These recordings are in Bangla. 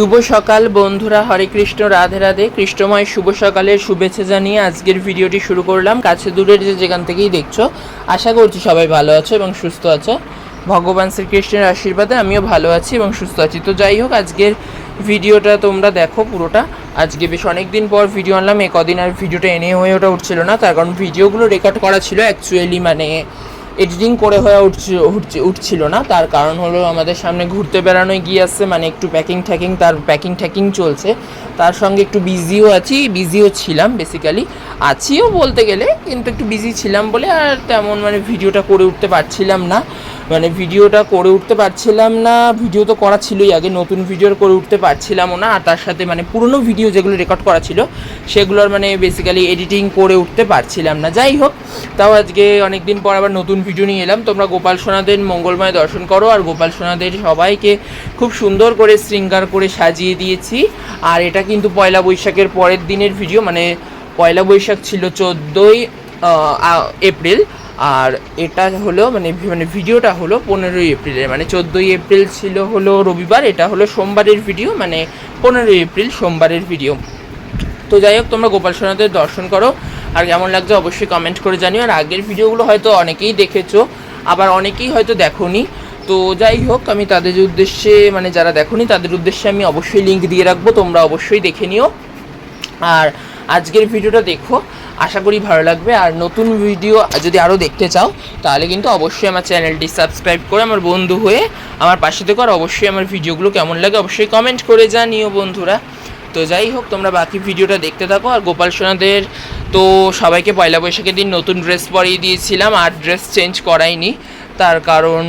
শুভ সকাল বন্ধুরা, হরে কৃষ্ণ, রাধে রাধে। কৃষ্ণময় শুভ সকালের শুভেচ্ছা জানিয়ে আজকের ভিডিওটি শুরু করলাম। কাছে দূরের যে যেখান থেকেই দেখছ, আশা করছি সবাই ভালো আছো এবং সুস্থ আছো। ভগবান শ্রীকৃষ্ণের আশীর্বাদে আমিও ভালো আছি এবং সুস্থ আছি। তো যাই হোক, আজকের ভিডিওটা তোমরা দেখো পুরোটা। আজকে বেশ অনেক দিন পর ভিডিও আনলাম এ কদিন আর ভিডিওটা এনে হয়ে ওটা উঠছিল না। তার কারণ ভিডিওগুলো রেকর্ড করা ছিল অ্যাকচুয়ালি মানে এডিটিং করে হয়ে উঠছে, উঠছে- উঠছিল না। তার কারণ হলো আমাদের সামনে ঘুরতে বেড়ানো গিয়ে আসছে মানে একটু প্যাকিং ঠ্যাকিং, তার প্যাকিং ঠ্যাকিং চলছে। তার সঙ্গে একটু বিজিও আছি বিজিও ছিলাম বেসিক্যালি আছিও বলতে গেলে, কিন্তু একটু বিজি ছিলাম বলে আর তেমন মানে ভিডিওটা করে উঠতে পারছিলাম না। মানে ভিডিওটা করে উঠতে পারছিলাম না, ভিডিও তো করা ছিলই আগে, নতুন ভিডিও করে উঠতে পারছিলামও না, আর তার সাথে মানে পুরনো ভিডিও যেগুলো রেকর্ড করা ছিল, সেগুলোর মানে বেসিক্যালি এডিটিং করে উঠতে পারছিলাম না। যাই হোক, তাও আজকে অনেক দিন পর আবার নতুন ভিডিও নিয়ে এলাম। তোমরা গোপাল সোনাদের মঙ্গলময় দর্শন করো, আর গোপাল সোনাদের সবাইকে খুব সুন্দর করে শৃঙ্গার করে সাজিয়ে দিয়েছি। আর এটা কিন্তু পয়লা বৈশাখের পরের দিনের ভিডিও মানে পয়লা বৈশাখ ছিল চোদ্দোই এপ্রিল। আর এটা হলো মানে মানে ভিডিওটা হলো পনেরোই এপ্রিলের মানে চোদ্দোই এপ্রিল ছিল হলো রবিবার, এটা হলো সোমবারের ভিডিও মানে পনেরোই এপ্রিল সোমবারের ভিডিও। তো যাই হোক, তোমরা গোপাল সোনাদের দর্শন করো, আর কেমন লাগছে অবশ্যই কমেন্ট করে জানিও, আর আগের ভিডিওগুলো হয়তো অনেকেই দেখেছ, আবার অনেকেই হয়তো দেখোনি। তো যাই হোক, আমি তাদের উদ্দেশ্যে মানে যারা দেখোনি, তাদের উদ্দেশ্যে আমি অবশ্যই লিঙ্ক দিয়ে রাখব, তোমরা অবশ্যই দেখে নিও। আর আজকের ভিডিওটা দেখো আশা করি ভালো লাগবে। আর নতুন ভিডিও যদি আরও দেখতে চাও, তাহলে কিন্তু অবশ্যই আমার চ্যানেলটি সাবস্ক্রাইব করে আমার বন্ধু হয়ে আমার পাশে থেকে। আর অবশ্যই আমার ভিডিওগুলো কেমন লাগে অবশ্যই কমেন্ট করে জানিও বন্ধুরা। তো যাই হোক, তোমরা বাকি ভিডিওটা দেখতে থাকো। আর গোপাল সোনাদের তো সবাইকে পয়লা বৈশাখের দিন নতুন ড্রেস পরিয়ে দিয়েছিলাম, আর ড্রেস চেঞ্জ করাইনি। তার কারণ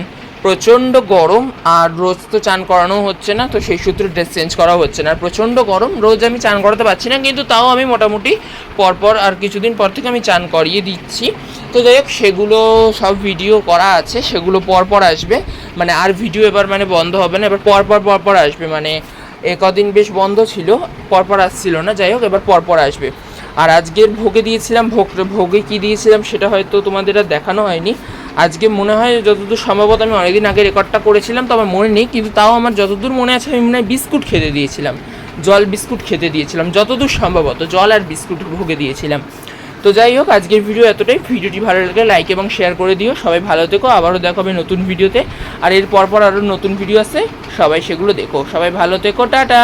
প্রচণ্ড গরম আর রোজ তো চান করানো হচ্ছে না, তো সেই সূত্রে ড্রেস চেঞ্জ করা হচ্ছে না। আর প্রচণ্ড গরম, রোজ আমি চান করাতে পারছি না, কিন্তু তাও আমি মোটামুটি পরপর আর কিছুদিন পর থেকে আমি চান করিয়ে দিচ্ছি। তো যাই হোক, সেগুলো সব ভিডিও করা আছে, সেগুলো পরপর আসবে। মানে আর ভিডিও এবার মানে বন্ধ হবে না, এবার পরপর পরপর আসবে। মানে এ কদিন বেশ বন্ধ ছিল, পরপর আসছিল না। যাই হোক, এবার পরপর আসবে। আর আজকের ভোগে দিয়েছিলাম, ভোগ ভোগে কি দিয়েছিলাম সেটা হয়তো তোমাদের আর দেখানো হয়নি। আজকে মনে হয় যতদূর সম্ভবত আমি অনেকদিন আগে রেকর্ডটা করেছিলাম, তো আমার মনে নেই, কিন্তু তাও আমার যতদূর মনে আছে আমি মনে হয় বিস্কুট খেতে দিয়েছিলাম। জল বিস্কুট খেতে দিয়েছিলাম, যতদূর সম্ভবত জল আর বিস্কুট ভোগে দিয়েছিলাম। তো যাই হোক, আজকের ভিডিও এতটাই। ভিডিওটি ভালো লাগলে লাইক এবং শেয়ার করে দিও। সবাই ভালো থেকো, আবারও দেখো হবে নতুন ভিডিওতে। আর এর পরপর আরও নতুন ভিডিও আছে, সবাই সেগুলো দেখো। সবাই ভালো থেকো, টাটা!